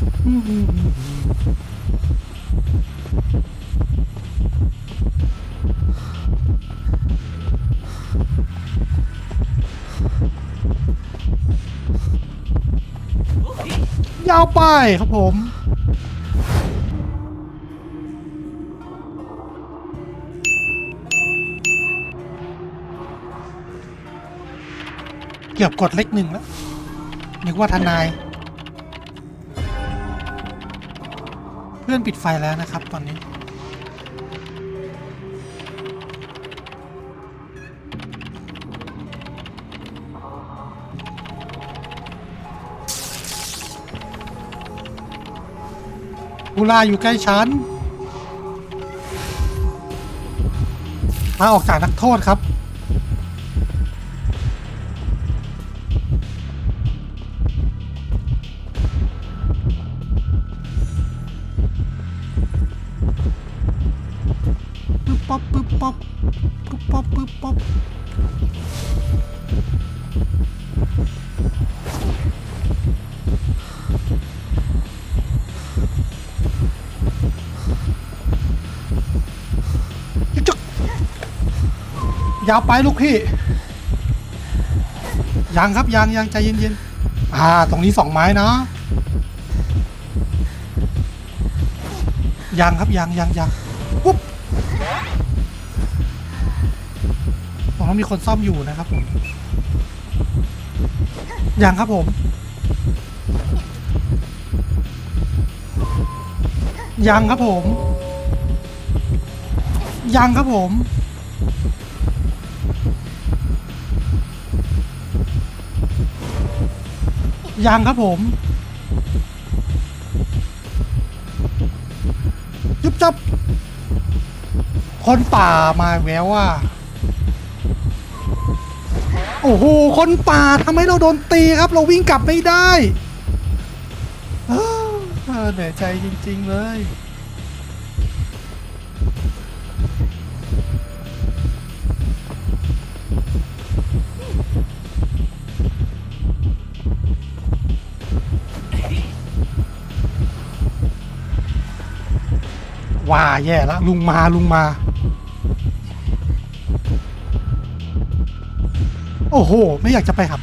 ยาวไปครับผมเกือบกดเลขหนึ่งแล้วนึกว่าทนาย พื่อนปิดไฟแล้วนะครับตอนนี้ กูลาอยู่ใกล้ฉันมาออกจากนักโทษครับ ยาวไปลูกพี่ ยังครับยังยังใจเย็นๆ อ่า ตรงนี้สองไม้นะ ยังครับยังยังยังปุ๊บผมต้องมีคนซ่อมอยู่นะครับผม ยังครับผม ยังครับผม ยังครับผม ยังครับผมยุบจับ คนป่ามาแววว่า โอ้โห คนป่าทำให้เราโดนตีครับ เราวิ่งกลับไม่ได้เอ้อเออเหนื่อยใจจริง ๆ เลย ว่าแย่แล้วลุงมาลุงมา โอ้โห ไม่อยากจะไปครับ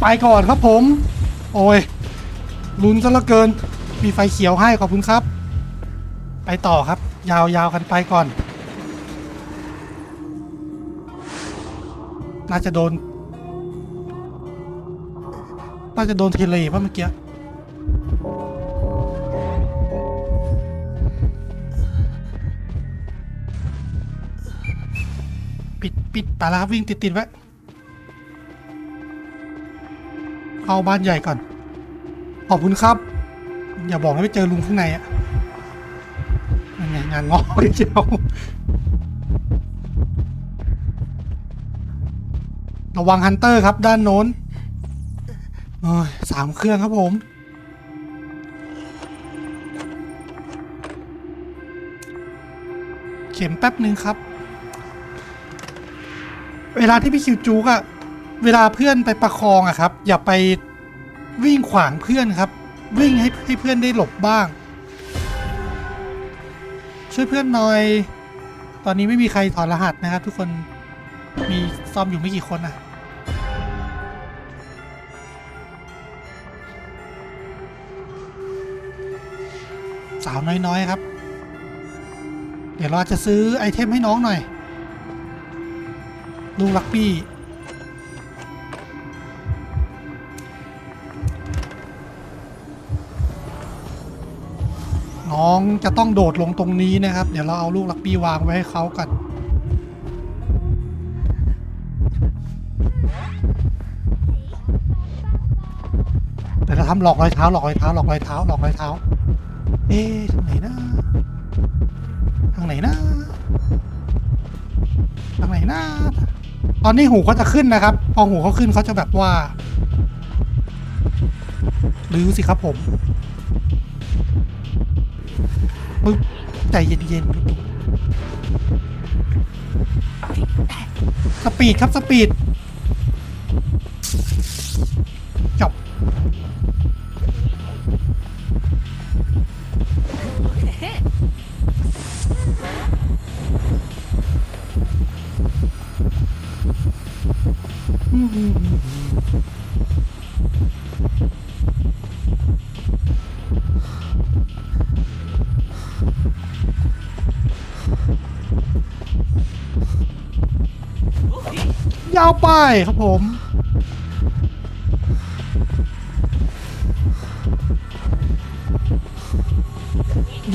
ไปก่อนครับผม โอ้ยลุ้นซะเหลือเกิน มีไฟเขียวให้ขอบคุณครับ ไปต่อครับ ยาวๆกันไปก่อน น่าจะโดน น่าจะโดนเทเลป่ะเมื่อกี้ปิดปิดไปแล้วครับวิ่งติดติดๆไว้ เอาบ้านใหญ่ก่อน ขอบคุณครับ อย่าบอกให้ไปเจอลุงข้างในอะยังไงงานงอกเชียวระวังฮันเตอร์ครับด้านโน้นโอ้ยสามเครื่องครับผม เข็มแป๊บหนึ่งครับ เวลาที่พี่คิวจูกอะ เวลาเพื่อนไปประคองอะครับ อย่าไปวิ่งขวางเพื่อนครับ วิ่งให้ให้เพื่อนได้หลบบ้าง ช่วยเพื่อนหน่อย ตอนนี้ไม่มีใครถอดรหัสนะครับ ทุกคนมีซ่อมอยู่ไม่กี่คนอะสาวน้อยๆครับ เดี๋ยวเราจะซื้อไอเทมให้น้องหน่อยลูกลักปี้ น้องจะต้องโดดลงตรงนี้นะครับ เดี๋ยวเราเอาลูกลักปี้วางไว้ให้เขาก่อนเดี๋ยวเราทำหลอกรอยเท้าหลอกรอยเท้าหลอกรอยเท้าหลอกรอยเท้า เอ๊ะทางไหนนะทางไหนนะทางไหนนะตอนนี้หูเขาจะขึ้นนะครับ พอหูเขาขึ้นเขาจะแบบว่ารื้อสิครับผม ปึ๊บใจเย็นๆสปีดครับสปีดจบ ยาวไปครับผม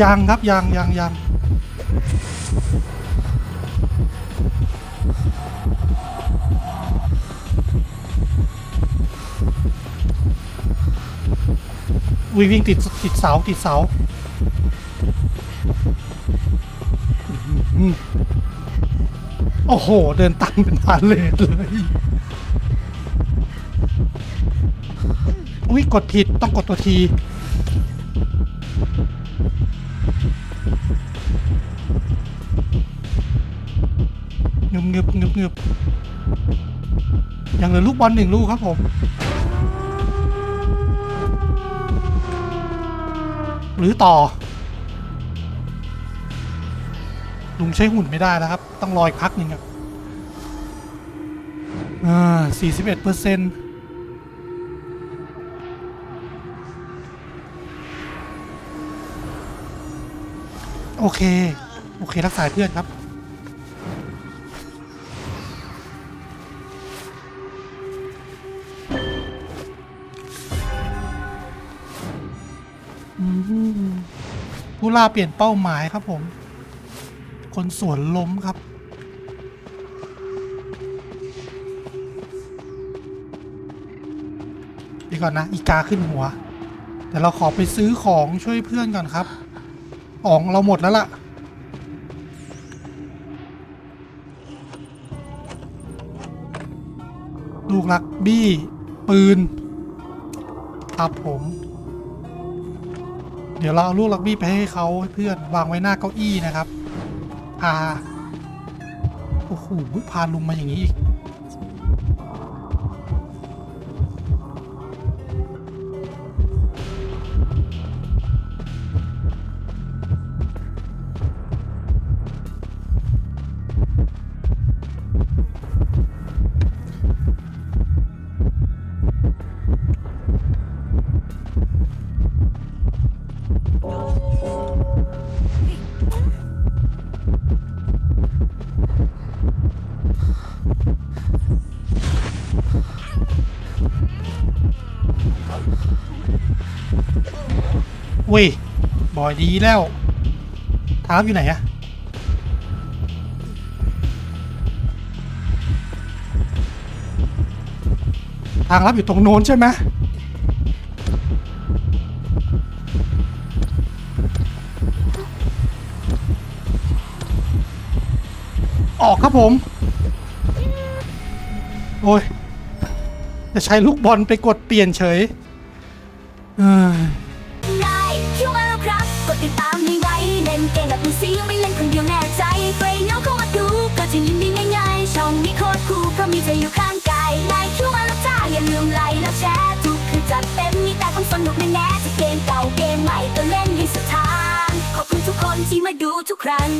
ยังครับยังยังยังวิ่งวิ่งติดติดเสาติดเสาอื้อหือ โอ้โห เดินตั้งเป็นพาเลทเลย อุ้ยกดผิดต้องกดตัวที เงึบเงึบเงึบเงึบยังเหลือลูกบอลหนึ่งลูกครับผม หรือต่อ ลุงใช้หุ่นไม่ได้นะครับ ต้องรออีกพักหนึ่งครับอ่าสี่สิบเอ็ดเปอร์เซ็นต์โอเค โอเค รักษาเพื่อนครับอืมผู้ล่าเปลี่ยนเป้าหมายครับผม คนสวนล้มครับ เดี๋ยวก่อนนะ อีกาขึ้นหัว แต่เราขอไปซื้อของช่วยเพื่อนก่อนครับของเราหมดแล้วล่ะลูกลักบี้ ปืน ครับผม เดี๋ยวเราเอาลูกลักบี้ไปให้เขาให้เพื่อนวางไว้หน้าเก้าอี้นะครับ พา โอ้โหพาลุงมาอย่างนี้อีก อุ้ยบอยดีแล้วทาอยู่ไหนอะทางลับอยู่ตรงโน้นใช่ไหมออกครับผม โอ้ย จะใช้ลูกบอลไปกดเปลี่ยนเฉย ไลค์คิวมาแล้วครับ กดติดตามให้ไว้เล่นเกมแบบมือซีไม่เล่นคนเดียวแน่ใจใครเหงาเข้ามาดูก็จะยินดีง่ายๆช่องนี้โคตรคูลเพราะมีเธออยู่ข้างกายไลค์คิวมาแล้วจ้าอย่าลืมไลค์แล้วแชร์ทุกคือจัดเต็มมีแต่ความสนุกแน่ๆจะเกมเก่าเกมใหม่ก็เล่นให้สุดทางขอบคุณทุกคนที่มาดูทุกครั้ง